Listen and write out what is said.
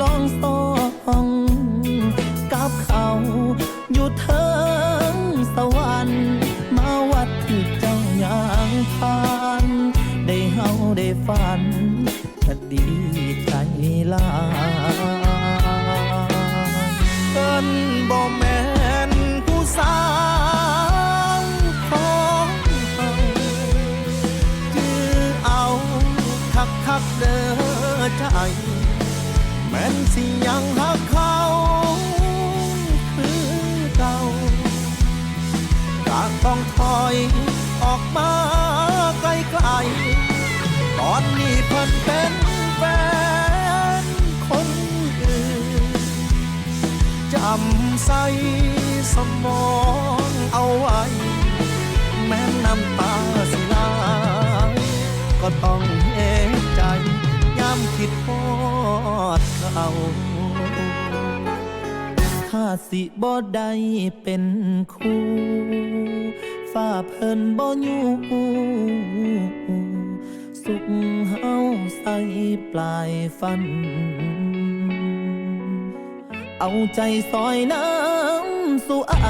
ลองสองกับเขาอยู่เทิงสวรรค์มาวัดที่จังยางทาน ได้เฮาได้ฝันก็ดีใจลาเอิ้นบ่แม่นผู้สาวขงเขาจือเอาคักคักเด้อใจ ยังหักเขาคือเก่าก็ต้องถอยออกมาไกลๆตอนนี้เพิ่นเป็นแฟนคนอื่นจำใส่สมองเอาไว้ แม้น้ำตาสิไหลก็ต้องเห็นใจย้ำคิดพอ ถ้าสิบ่ได้เป็นคู่ฝ้าเพิ่นบ่อยู่สุขเฮาใส่ปลายฟัน เอาใจซอยน้ำสู่อา